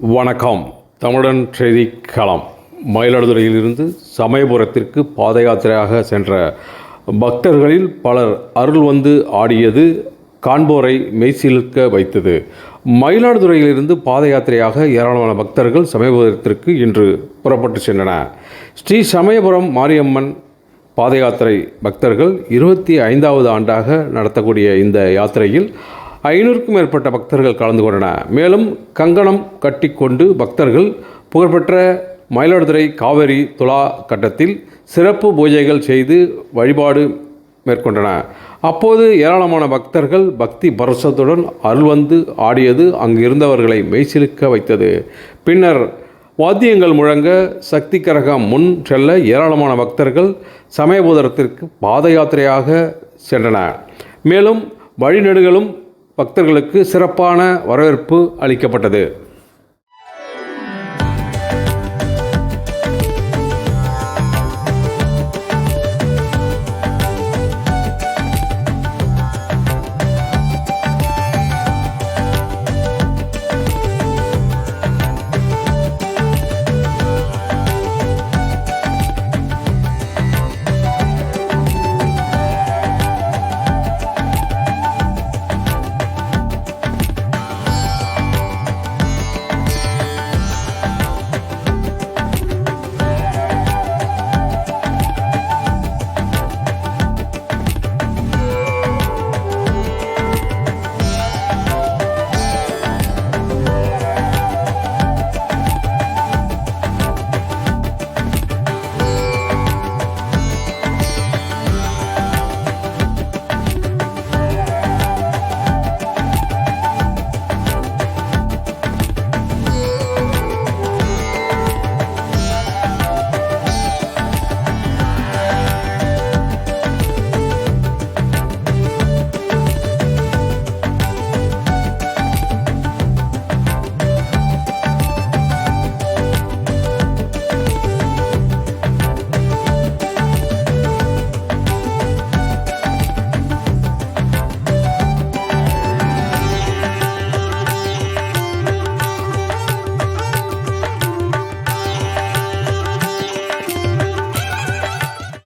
வணக்கம். தமிழன் செய்தி களம் மயிலாடுதுறையிலிருந்து சமயபுரத்திற்கு பாத யாத்திரையாக சென்ற பக்தர்களில் பலர் அருள் வந்து ஆடியது காண்போரை மெய்சிலிர்க்க வைத்தது. மயிலாடுதுறையிலிருந்து பாத யாத்திரையாக ஏராளமான பக்தர்கள் சமயபுரத்திற்கு இன்று புறப்பட்டு சென்றன ஸ்ரீ சமயபுரம் மாரியம்மன் பாத யாத்திரை பக்தர்கள் இருபத்தி ஐந்தாவது ஆண்டாக நடத்தக்கூடிய இந்த யாத்திரையில் ஐநூறுக்கும் மேற்பட்ட பக்தர்கள் கலந்து கொண்டனர் மேலும் கங்கணம் கட்டிக்கொண்டு பக்தர்கள் புகழ்பெற்ற மயிலாடுதுறை காவேரி துலா கட்டத்தில் சிறப்பு பூஜைகள் செய்து வழிபாடு மேற்கொண்டன. அப்போது ஏராளமான பக்தர்கள் பக்தி பரசத்துடன் அருள் வந்து ஆடியது அங்கு இருந்தவர்களை மெய்சிலுக்க வைத்தது. பின்னர் வாத்தியங்கள் முழங்க சக்தி கரகம் முன் செல்ல ஏராளமான பக்தர்கள் சமயபுதரத்திற்கு பாத யாத்திரையாக சென்றனர். மேலும் வழிநெடுகளும் பக்தர்களுக்கு சிறப்பான வரவேற்பு அளிக்கப்பட்டது.